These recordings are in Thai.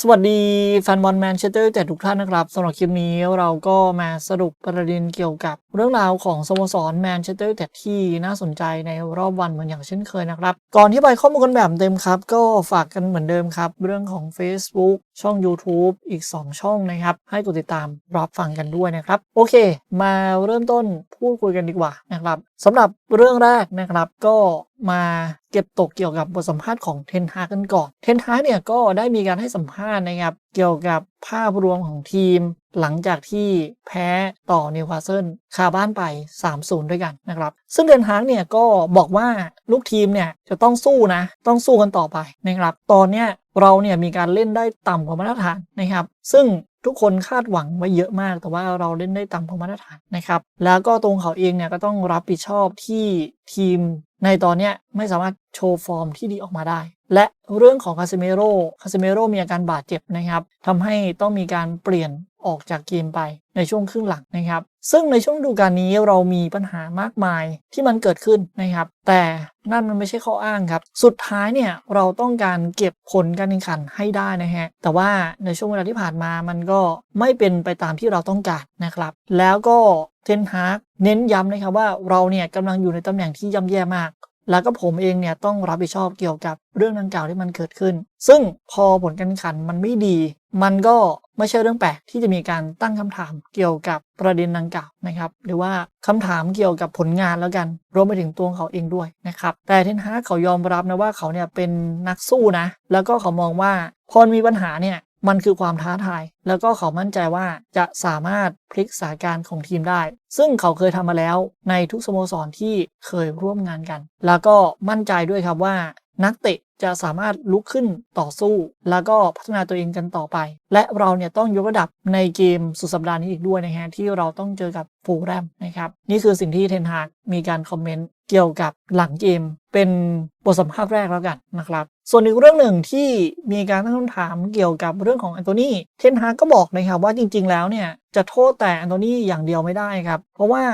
สวัสดีแฟนบอลแมนเชสเตอร์แต่ทุกท่านนะครับสำหรับคลิปนี้เราก็มาสรุปประเด็นเกี่ยวกับเรื่องราวของสโมสรแมนเชสเตอร์แต่ที่น่าสนใจในรอบวันเหมือนอย่างเช่นเคยนะครับ ก่อนที่ไปข้อมูลกันแบบเต็มครับ ก็ฝากกันเหมือนเดิมครับ เรื่องของ Facebook ช่อง YouTube อีก 2 ช่องนะครับ ให้กดติดตามรับฟังกันด้วยนะครับ โอเค มาเริ่มต้นพูดคุยกันดีกว่านะครับสำหรับเรื่องแรกนะครับก็ มาเก็บตกเกี่ยวกับบทสัมภาษณ์ของเทนฮากันก่อน เทนฮาเนี่ยก็ได้มีการให้สัมภาษณ์นะครับเกี่ยวกับภาพรวมของทีม หลังจากที่แพ้ต่อนิวคาสเซิลคาบ้านไป 3-0 ด้วยกันนะครับ ซึ่งเทนฮากเนี่ยก็บอกว่าลูกทีมเนี่ยจะต้องสู้นะ ต้องสู้กันต่อไปนะครับ ตอนเนี้ยเราเนี่ยมีการเล่นได้ต่ำกว่ามาตรฐานนะครับ ซึ่งทุกคนคาดหวังไว้เยอะมาก แต่ว่าเราเล่นได้ต่ำกว่ามาตรฐานนะครับ แล้วก็ตรงเขาเองเนี่ยก็ต้องรับผิดชอบที่ทีม ในตอนนี้ไม่สามารถโชว์ฟอร์มที่ดีออกมาได้ และเรื่องของคาเซเมโร่คาเซเมโร่มีอาการบาดเจ็บนะครับทำให้ต้องมีการเปลี่ยนออกจากเกมไปในช่วงครึ่งหลังนะครับ ซึ่งในช่วงฤดูกาลนี้เรามีปัญหามากมายที่มันเกิดขึ้นนะครับ แต่นั่นมันไม่ใช่ข้ออ้างครับ สุดท้ายเนี่ยเราต้องการเก็บผลการแข่งขันให้ได้นะฮะ แต่ว่าในช่วงเวลาที่ผ่านมามันก็ไม่เป็นไปตามที่เราต้องการนะครับ แล้วก็ เทนฮากเน้นย้ำนะครับว่าเราเนี่ยกำลังอยู่ในตำแหน่งที่ย่ำแย่มาก แล้วก็ผมเองเนี่ยต้องรับผิดชอบเกี่ยวกับเรื่องดังกล่าวที่มันเกิดขึ้น ซึ่งพอผลการแข่งขันมันไม่ดี มันก็ไม่ใช่เรื่องแปลกที่จะมีการตั้งคำถามเกี่ยวกับประเด็นดังกล่าวนะครับ หรือว่าคำถามเกี่ยวกับผลงานแล้วกัน รวมไปถึงตัวเขาเองด้วยนะครับ แต่เทนฮากเขายอมรับนะว่าเขาเนี่ยเป็นนักสู้นะ แล้วก็เขามองว่าพอมีปัญหาเนี่ย มันคือความท้าทาย แล้วก็เขามั่นใจว่าจะสามารถพลิกสถานการณ์ของทีมได้ ซึ่งเขาเคยทำมาแล้วในทุกสโมสรที่เคยร่วมงานกัน แล้วก็มั่นใจด้วยครับว่านักเตะ จะสามารถลุกขึ้นต่อสู้ แล้วก็พัฒนาตัวเองกันต่อไป และเราเนี่ยต้องยกระดับในเกมสุดสัปดาห์นี้อีกด้วยนะฮะที่เราต้องเจอกับฟูแรมนะครับนี่คือสิ่งที่เทนฮากมีการคอมเมนต์เกี่ยวกับหลังเกมเป็นบทสัมภาษณ์แรกแล้วกันนะครับส่วนอีกเรื่องหนึ่งที่มีการตั้งคำถามเกี่ยวกับเรื่องของแอนโทนีเทนฮากก็บอกนะครับว่าจริง ๆ แล้วเนี่ยจะโทษแต่แอนโทนีอย่างเดียวไม่ได้ครับ เพราะว่า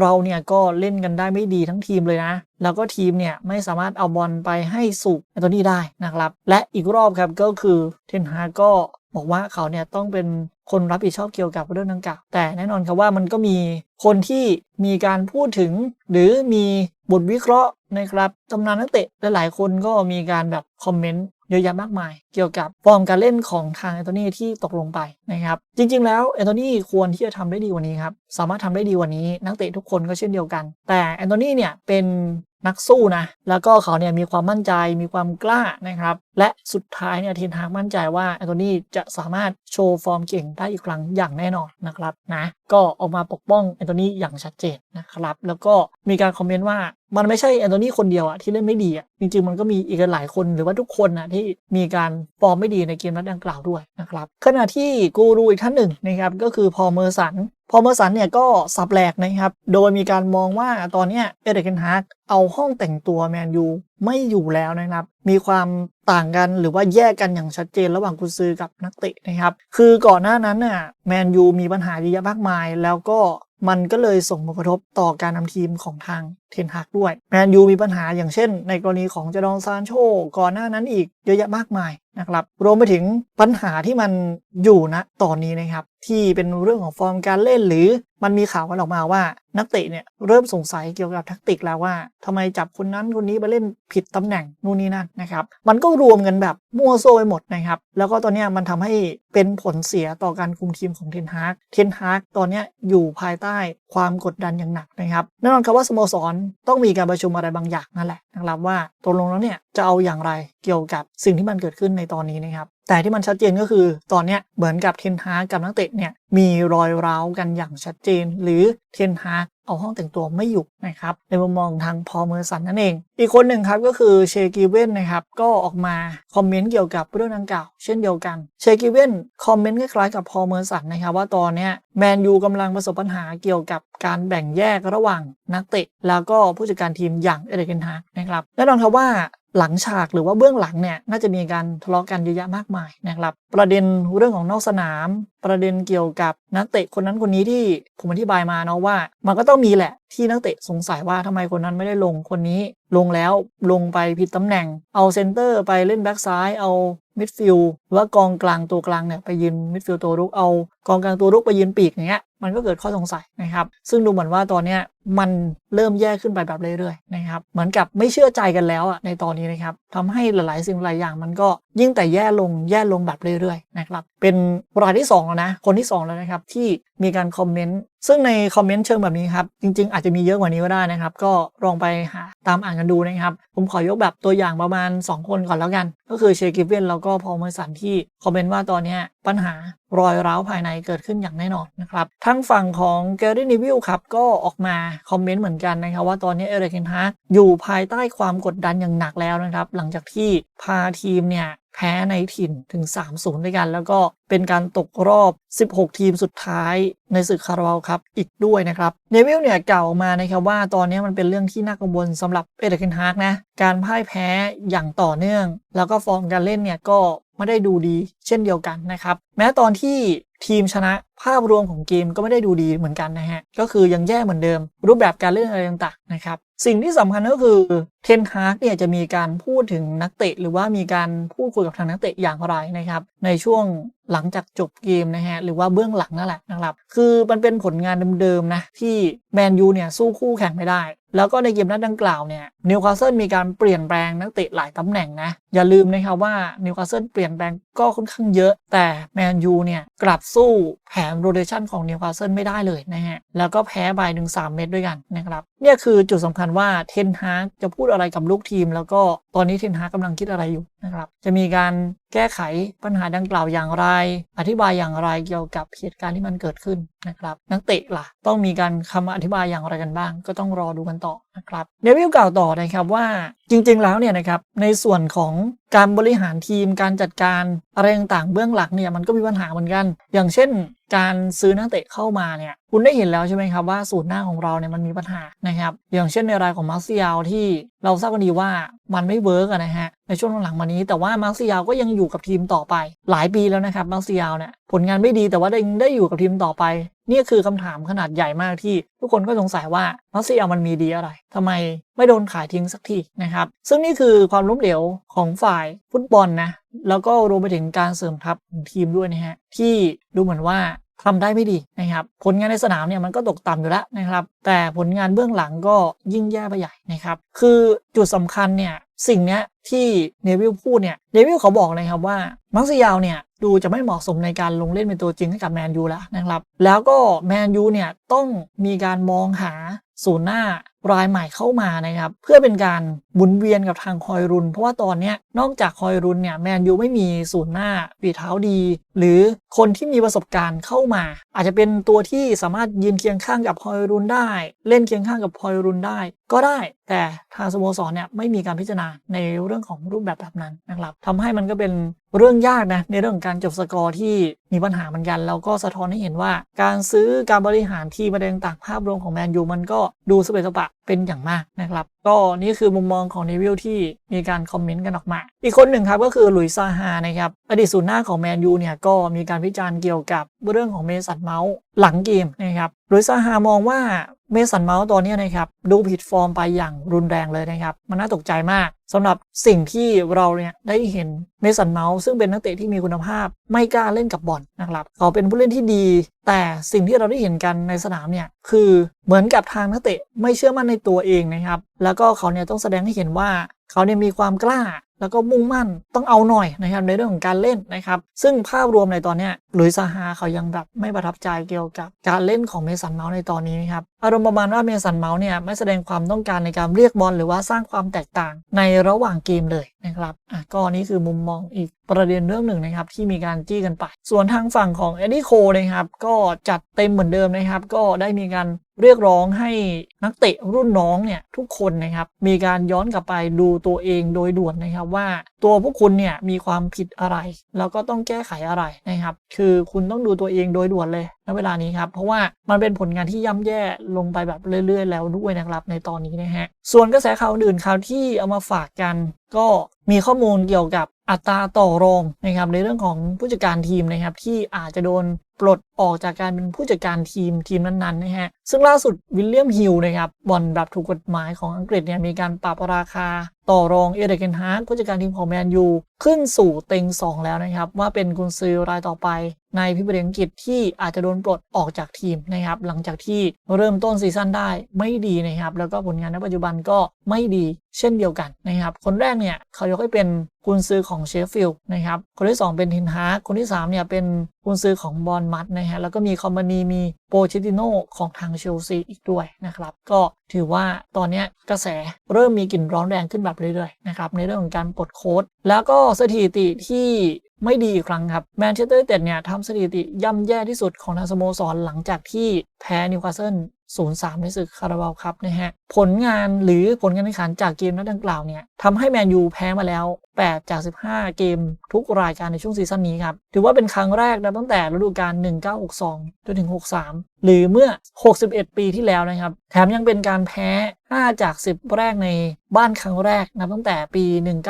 เราเนี่ยก็เล่นกันได้ไม่ดีทั้งทีมเลยนะ แล้วก็ทีมเนี่ยไม่สามารถเอาบอลไปให้สุกแอนโทนีได้นะครับ และอีกรอบครับก็คือเทนฮาก็บอกว่าเขาเนี่ยต้องเป็นคนรับผิดชอบเกี่ยวกับเรื่องดังกล่าวแต่แน่นอนครับว่ามันก็มีคนที่มีการพูดถึง หรือมีบทวิเคราะห์นะครับตำนานนักเตะหลายๆคนก็มีการแบบคอมเมนต์เยอะแยะมากมาย เกี่ยวกับฟอร์มการเล่นของทางแอนโทนีที่ตกลงไปนะครับ จริงๆแล้วแอนโทนีควรที่จะทำได้ดีกว่านี้ครับ สามารถทำได้ดีกว่านี้ นักเตะทุกคนก็เช่นเดียวกัน แต่แอนโทนีเนี่ยเป็น นักสู้นะ แล้วก็เขาเนี่ยมีความมั่นใจมีความกล้านะครับ และสุดท้ายเนี่ยทีนฮากมั่นใจว่าแอนโทนีจะสามารถโชว์ฟอร์มเก่งได้อีกครั้งอย่างแน่นอนนะครับนะก็ออกมาปกป้องแอนโทนีอย่างชัดเจนนะครับ แล้วก็มีการคอมเมนต์ว่ามันไม่ใช่แอนโทนีคนเดียวอะที่เล่นไม่ดีอะจริงๆ มันก็มีอีกหลายคนหรือว่าทุกคนนะที่มีการฟอร์มไม่ดีในเกมนัดดังกล่าวด้วยนะครับขณะที่กูรูอีกท่านหนึ่งนะครับก็คือพอเมอร์สัน พอเมอร์สันเนี่ยก็สับแหลกนะครับ โดยมีการมองว่าตอนนี้เอเดกเคนฮากเอาห้องแต่งตัวแมนยูไม่อยู่แล้วนะครับ มีความต่างกันหรือว่าแยกกันอย่างชัดเจนระหว่างกุนซือกับนักเตะนะครับ คือก่อนหน้านั้นน่ะแมนยูมีปัญหาเยอะแยะมากมาย แล้วก็มันก็เลยส่งผลกระทบต่อการนำทีมของทาง เทนฮากด้วยแมนยูมีปัญหาอย่างเช่น ในกรณีของเจดองซานโชก่อนหน้านั้นอีกเยอะแยะมากมายนะครับรวมไปถึงปัญหาที่มันอยู่ณตอนนี้นะครับที่เป็นเรื่องของฟอร์มการเล่นหรือมันมีข่าวกันออกมาว่า นักเตะเนี่ยเริ่มสงสัยเกี่ยวกับแทักติกแล้วว่าทำไมจับคนนั้นคนนี้ไปเล่นผิดตำแหน่งนู่นนี่นั่นนะครับมันก็รวมกันแบบมั่วโซ่ไปหมดนะครับแล้วก็ตอนนี้มันทำให้เป็นผลเสียต่อการคุมทีมของเทนฮากเทนฮากตอนนี้อยู่ภายใต้ความกดดันอย่างหนักนะครับแน่นอนครับว่าสโมสรต้องมีการประชุมอะไรบางอย่างนั่นแหละนะครับว่าตกลงแล้วเนี่ยจะเอาอย่างไรเกี่ยวกับสิ่งที่มันเกิดขึ้นในตอนนี้นะครับแต่ที่มันชัดเจนก็คือตอนเนี้ยเหมือนกับเทนฮากับนักเตะเนี่ยมีรอยร้าวกันอย่างชัดเจน หรือเทนฮา เอาห้องแต่งตัวไม่อยู่นะครับในมุมมองทางพอเมอร์สันนั่นเอง อีกคนหนึ่งครับก็คือเชกิเว่นนะครับก็ออกมาคอมเมนต์เกี่ยวกับเรื่องดังกล่าวเช่นเดียวกันเชกิเว่นคอมเมนต์คล้ายๆกับพอเมอร์สันนะครับว่าตอนนี้แมนยูกำลังประสบปัญหาเกี่ยวกับการแบ่งแยกระหว่างนักเตะ แล้วก็ผู้จัดการทีมอย่างเอเดนฮาร์นะครับแน่นอนครับว่า หลังฉากหรือว่าเบื้องหลังเนี่ยน่าจะมีการทะเลาะกันเยอะแยะมากมายนะครับ ประเด็นเรื่องของนอกสนาม ประเด็นเกี่ยวกับนักเตะคนนั้นคนนี้ที่ผมอธิบายมาเนาะว่า มันก็ต้องมีแหละ ที่นักเตะสงสัยว่าทำไมคนนั้นไม่ได้ลงคนนี้ลงแล้วลงไปผิดตำแหน่ง เอาเซนเตอร์ไปเล่นแบ็กซ้ายเอามิดฟิลด์หรือว่ากองกลางตัวกลางเนี่ยไปยืนมิดฟิลด์ตัวรุกเอา กองกลางตัวรุกไปยืนปีกอย่างเงี้ยมันก็เกิดข้อสงสัยนะครับ ซึ่งดูเหมือนว่าตอนเนี้ยมันเริ่มแย่ขึ้นไปแบบเรื่อยๆนะครับเหมือนกับไม่เชื่อใจกันแล้วอะในตอนนี้นะครับทำให้หลายๆสิ่งหลายอย่างมันก็ยิ่งแต่แย่ลงแย่ลงแบบเรื่อยๆนะครับเป็นรายที่2แล้วนะคนที่ 2 แล้วนะครับที่มีการคอมเมนต์ ซึ่งในคอมเมนต์เชิงแบบนี้ครับ จริง ๆ อาจจะมีเยอะกว่านี้ก็ได้นะครับ ก็ลองไปหาตามอ่านกันดูนะครับ ผมขอยกแบบตัวอย่างประมาณ 2 คนก่อนแล้วกัน ก็คือเชกิฟเวนแล้วก็พอลเมอร์สันที่คอมเมนต์ว่าตอนนี้ ปัญหารอยร้าวภายในเกิดขึ้นอย่างแน่นอนนะครับทั้งฝั่งของแกรี่นิวิลครับก็ออกมาคอมเมนต์เหมือนกันนะครับว่าตอนนี้เอริกินฮาร์อยู่ภายใต้ความกดดันอย่างหนักแล้วนะครับ หลังจากที่พาทีมเนี่ยแพ้ในถิ่นถึง 3-0 ด้วยกัน แล้วก็เป็นการตกรอบ 16 ทีมสุดท้ายในศึกคาราบาลครับอีกด้วยนะครับ เนวิลเนี่ยกล่าวมานะครับว่าตอนนี้มันเป็นเรื่องที่น่ากังวลสำหรับเอเดรียนฮาร์กนะ การพ่ายแพ้อย่างต่อเนื่อง แล้วก็ฟอร์มการเล่นเนี่ยก็ไม่ได้ดูดีเช่นเดียวกันนะครับ แม้ตอนที่ทีมชนะ ภาพรวมของเกมก็ไม่ได้ดูดีเหมือนกันนะฮะ ก็คือยังแย่เหมือนเดิม รูปแบบการเล่นอะไรต่างๆนะครับ สิ่งที่สำคัญก็คือเทนฮาร์กเนี่ยจะมีการพูดถึงนักเตะ หรือว่ามีการพูดคุยกับทางนักเตะอย่างไรนะครับ ในช่วงหลังจากจบเกมนะฮะ หรือว่าเบื้องหลังนั่นแหละนะครับ คือมันเป็นผลงานเดิมๆนะที่แมนยูเนี่ยสู้คู่แข่งไม่ได้ แล้วก็ในเกมนัดดังกล่าวเนี่ยนิวคาสเซิลมีการเปลี่ยนแปลงนักเตะหลายตำแหน่งนะอย่าลืมนะครับว่านิวคาสเซิลเปลี่ยนแปลงก็ค่อนข้างเยอะ แต่แมนยูเนี่ยกลับสู้ แผนโรเตชันของนิวคาสเซิลไม่ได้เลยนะฮะ แล้วก็แพ้ไปถึง3เม็ดด้วยกันนะครับ เนี่ยคือจุดสำคัญว่าเทนฮาร์กจะพูดอะไรกับลูกทีม แล้วก็ตอนนี้เทนฮาร์กกำลังคิดอะไรอยู่นะครับ จะมีการแก้ไขปัญหาดังกล่าวอย่างไร อธิบายอย่างไรเกี่ยวกับเหตุการณ์ที่มันเกิดขึ้นนะครับ นักเตะล่ะ ต้องมีการคำอธิบายอย่างไรกันบ้าง ก็ต้องรอดูกันต่อนะครับเดวิลกล่าวต่อนะครับว่าจริงๆแล้วเนี่ยนะครับในส่วนของการบริหารทีมการจัดการอะไรต่างๆเบื้องหลังเนี่ยมันก็มีปัญหาเหมือนกัน อย่างเช่นการซื้อนักเตะเข้ามาเนี่ยคุณได้เห็นแล้วใช่ไหมครับว่าสูตรหน้าของเราเนี่ยมันมีปัญหานะครับอย่างเช่นในรายของมาร์ซิยลที่เราทราบกันดีว่ามันไม่เวิร์กนะฮะในช่วงหลังมานี้ แต่ว่ามาร์ซิยลก็ยังอยู่กับทีมต่อไป หลายปีแล้วนะครับมาร์ซิยลเนี่ยผลงานไม่ดีแต่ว่าได้ได้อยู่กับทีมต่อไป นี่คือคำถามขนาดใหญ่มากที่ ทุกคนก็สงสัยว่ามาร์เซียลมันมีดีอะไรทำไมไม่โดนขายทิ้งสักทีนะครับ ซึ่งนี่คือความล้มเหลวของฝ่ายฟุตบอลนะ แล้วก็รวมไปถึงการเสริมทัพของทีมด้วยนะฮะ ที่ดูเหมือนว่า ทำได้ไม่ดีนะครับผลงานในสนามเนี่ยมันก็ตกต่ำอยู่แล้วนะครับแต่ผลงานเบื้องหลังก็ยิ่งแย่ไปใหญ่นะครับคือจุดสำคัญเนี่ยสิ่งเนี้ยที่เนวิลพูดเนี่ยเนวิลเขาบอกนะครับว่ามักซิยาวเนี่ยดูจะไม่เหมาะสมในการลงเล่นเป็นตัวจริงให้กับแมนยูแล้วนะครับแล้วก็แมนยูเนี่ยต้องมีการมองหาศูนย์หน้า รายใหม่เข้ามานะครับ เพื่อเป็นการหมุนเวียนกับทางคอยรุน เพราะว่าตอนนี้นอกจากคอยรุนเนี่ยแมนยูไม่มีศูนย์หน้าปีเท้าดี หรือคนที่มีประสบการณ์เข้ามา อาจจะเป็นตัวที่สามารถยืนเคียงข้างกับคอยรุนได้ เล่นเคียงข้างกับคอยรุนได้ ก็ได้ แต่ทางสโมสรเนี่ยไม่มีการพิจารณาในเรื่องของรูปแบบแบบนั้นนะครับทำให้มันก็เป็นเรื่องยากนะในเรื่องของการจบสกอร์ที่มีปัญหาเหมือนกันแล้วก็สะท้อนให้เห็นว่า การซื้อการบริหารทีมประเด็นต่างภาพรวมของแมนยูมันก็ดูสเปซสปะ เป็นอย่างมากนะครับ ก็นี่คือมุมมองของเนวิลที่มีการคอมเมนต์กันออกมา อีกคนหนึ่งครับก็คือหลุยซาฮานะครับ อดีตศูนย์หน้าของแมนยูเนี่ยก็มีการพิจารณ์เกี่ยวกับเรื่องของเมสันเมาส์หลังเกมนะครับหลุยซาฮามองว่า เมสันเมาส์ตอนนี้นะครับดูผิดฟอร์มไปอย่างรุนแรงเลยนะครับ มันน่าตกใจมากสำหรับสิ่งที่เราเนี่ยได้เห็นเมสันเมาส์ซึ่งเป็นนักเตะที่มีคุณภาพ ไม่กล้าเล่นกับบอลนะครับเขาเป็นผู้เล่นที่ดี แต่สิ่งที่เราได้เห็นกันในสนามเนี่ยคือเหมือนกับทางนักเตะไม่เชื่อมั่นในตัวเองนะครับ แล้วก็เขาเนี่ยต้องแสดงให้เห็นว่าเขาเนี่ยมีความกล้า แล้วก็มุ่งมั่นต้องเอาหน่อยนะครับในเรื่องของการเล่นนะครับ ซึ่งภาพรวมในตอนนี้ลุยซาฮาเขายังแบบไม่ประทับใจเกี่ยวกับการเล่นของเมสันเมาส์ในตอนนี้นะครับอารมณ์ประมาณว่าเมสันเมาส์เนี่ยไม่แสดงความต้องการในการเรียกบอลหรือว่าสร้างความแตกต่างในระหว่างเกมเลยนะครับอะก็นี่คือมุมมองอีกประเด็นเรื่องหนึ่งนะครับที่มีการจี้กันไป ส่วนทางฝั่งของเอ็ดดี้โคนะครับก็จัดเต็มเหมือนเดิมนะครับก็ได้มีการ เรียกร้องให้นักเตะรุ่นน้องเนี่ยทุกคนนะครับมีการย้อนกลับไปดูตัวเองโดยด่วนนะครับว่า ตัวพวกคุณเนี่ยมีความผิดอะไร แล้วก็ต้องแก้ไขอะไรนะครับ คือคุณต้องดูตัวเองโดยด่วนเลยณเวลานี้ครับเพราะว่ามันเป็นผลงานที่ย่ำแย่ลงไปแบบเรื่อย ๆ แล้วด้วยนะครับในตอนนี้นะฮะส่วนกระแสข่าวอื่นข่าวที่เอามาฝากกัน ก็มีข้อมูลเกี่ยวกับอัตราต่อรองนะครับในเรื่องของผู้จัดการทีมนะครับที่อาจจะโดนปลดออกจากการเป็นผู้จัดการทีมทีมนั้นๆนะฮะ ซึ่งล่าสุดวิลเลียมฮิลนะครับบอลแบบถูกกฎหมายของอังกฤษเนี่ยมีการปรับราคาต่อรองเอเดรเกนฮาร์ดผู้จัดการทีมของแมนยูขึ้นสู่เต็ง 2 แล้วนะครับ ว่าเป็นกุนซือรายต่อไปในพิมพ์อังกฤษที่อาจจะโดนปลดออกจากทีมนะครับ หลังจากที่เริ่มต้นซีซั่นได้ไม่ดีนะครับ แล้วก็ผลงานในปัจจุบันก็ไม่ดีเช่นเดียวกันนะครับ คนแรกเนี่ยเขายกให้เป็นกุนซือของเชฟฟิลด์นะครับคนที่ 2 เป็นทินฮาร์คนที่3เนี่ยเป็นกุนซือของบอลมัดนะฮะแล้วก็มีคอมมานีมีโปเชติโนของทางเชลซีอีกด้วยนะครับ ก็ถือว่าตอนนี้กระแสเริ่มมีกลิ่นร้อนแรงขึ้นแบบเรื่อยๆนะครับในเรื่องของการปลดโค้ดแล้วก็สถิติที่ไม่ดีอีกครั้งครับแมนเชสเตอร์ยูไนเต็ดเนี่ยทำสถิติย่ำแย่ที่สุดของทางสโมสรหลังจากที่แพ้นิวคาสเซิล 0-3ในศึกคาราบาวครับนะฮะ ผลงานหรือผลการแข่งขันจากเกมนัดดังกล่าวเนี่ยทำให้แมนยูแพ้มาแล้ว 8 จาก 15 เกมทุกรายการในช่วงซีซั่นนี้ครับ ถือว่าเป็นครั้งแรกนะตั้งแต่ฤดูกาล1962 จนถึง 63 หรือเมื่อ 61 ปีที่แล้วนะครับ แถมยังเป็นการแพ้ 5 จาก 10 แรกในบ้านครั้งแรกนับตั้งแต่ปี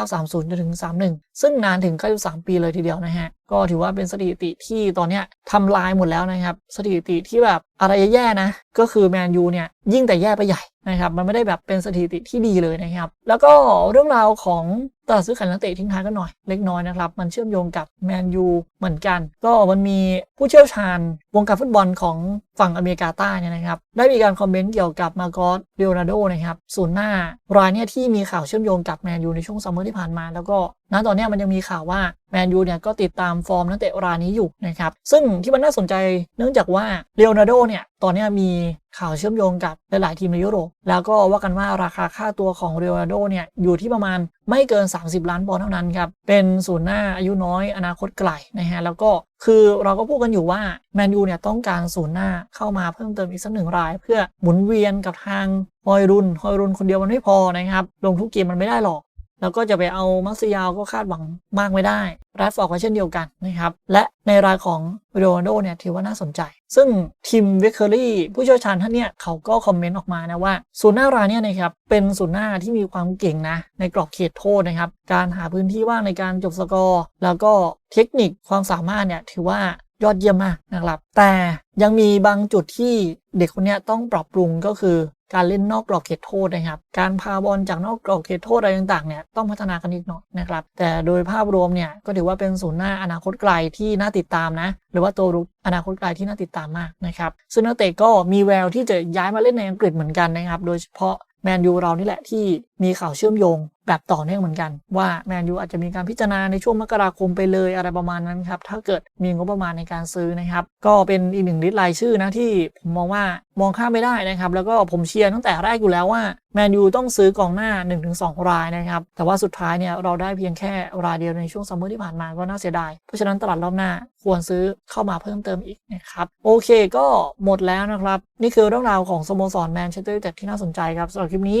1930จนถึง 31 ซึ่งนานถึง 93 ปีเลยทีเดียวนะฮะ ก็ถือว่าเป็นสถิติที่ตอนเนี้ยทำลายหมดแล้วนะครับ สถิติที่แบบอะไรแย่ๆนะ ก็คือแมนยูเนี่ยยิ่งแต่แย่ไปใหญ่นะครับมันไม่ได้แบบเป็นสถิติที่ดีเลยนะครับ แล้วก็เรื่องราวของตลาดซื้อขายนักเตะทิ้งท้ายกันหน่อยเล็กน้อยนะครับ มันเชื่อมโยงกับแมนยูเหมือนกัน ก็มันมีผู้เชี่ยวชาญวงการฟุตบอลของฝั่งอเมริกาใต้เนี่ยนะครับ ได้มีการคอมเมนต์เกี่ยวกับมาโกสเดโอนาโดนะครับศูนย์หน้ารายเนี่ยที่มีข่าวเชื่อมโยงกับแมนยูในช่วงซัมเมอร์ที่ผ่านมา แล้วก็ ณตอนนี้มันยังมีข่าวว่าแมนยูเนี่ยก็ติดตามฟอร์มนักเตะรายนี้อยู่นะครับซึ่งที่มันน่าสนใจเนื่องจากว่าเลโอนาร์โดเนี่ยตอนนี้มีข่าวเชื่อมโยงกับหลาย ๆ ทีมในยุโรป แล้วก็ว่ากันว่าราคาค่าตัวของเลโอนาร์โดเนี่ยอยู่ที่ประมาณไม่เกิน 30 ล้านปอนด์เท่านั้นครับ เป็นศูนย์หน้าอายุน้อยอนาคตไกลนะฮะ แล้วก็คือเราก็พูดกันอยู่ว่าแมนยูเนี่ยต้องการศูนย์หน้าเข้ามาเพิ่มเติมอีกสักหนึ่งราย เพื่อหมุนเวียนกับทางฮอยรุนฮอยรุนคนเดียวมันไม่พอนะครับ ลงทุกเกมมันไม่ได้หรอก แล้วก็จะไปเอามักซิยาวก็คาดหวังมากไม่ได้แรดฟอร์ดก็เช่นเดียวกันนะครับ และในรายของโรนัลโดเนี่ยถือว่าน่าสนใจ ซึ่งทีมเวคเคอรี่ผู้เชี่ยวชาญท่านเนี่ยเขาก็คอมเมนต์ออกมานะว่าศูนย์หน้ารายเนี่ยนะครับเป็นศูนย์หน้าที่มีความเก่งนะ ในกรอบเขตโทษนะครับ การหาพื้นที่ว่างในการจบสกอร์ แล้วก็เทคนิคความสามารถเนี่ยถือว่ายอดเยี่ยมมากนะครับ แต่ยังมีบางจุดที่เด็กคนนี้ต้องปรับปรุงก็คือ การเล่นนอกกรอบเขตโทษนะครับ การพาบอลจากนอกกรอบเขตโทษอะไรต่างๆเนี่ยต้องพัฒนากันอีกหน่อยนะครับ แต่โดยภาพรวมเนี่ยก็ถือว่าเป็นศูนย์หน้าอนาคตไกลที่น่าติดตามนะ หรือว่าตัวรุกอนาคตไกลที่น่าติดตามมากนะครับซึ่งนักเตะก็มีแววที่จะย้ายมาเล่นในอังกฤษเหมือนกันนะครับ โดยเฉพาะแมนยูเรานี่แหละที่มีข่าวเชื่อมโยงแบบต่อเนื่องเหมือนกัน ว่าแมนยูอาจจะมีการพิจารณาในช่วงมกราคมไปเลยอะไรประมาณนั้นครับถ้าเกิดมีงบประมาณในการซื้อนะครับ ก็เป็นอีกหนึ่งลิสต์รายชื่อนะที่ผมมองว่ามองข้ามไม่ได้นะครับ แล้วก็ผมเชียร์ตั้งแต่แรกอยู่แล้วว่าแมนยูต้องซื้อกองหน้า 1-2 รายนะครับ แต่ว่าสุดท้ายเนี่ยเราได้เพียงแค่รายเดียวในช่วงซัมเมอร์ที่ผ่านมาก็น่าเสียดาย เพราะฉะนั้นตลาดรอบหน้าควรซื้อเข้ามาเพิ่มเติมอีกนะครับ โอเคก็หมดแล้วนะครับ นี่คือเรื่องราวของสโมสรแมนเชสเตอร์ยูไนเต็ดที่น่าสนใจครับสำหรับคลิปนี้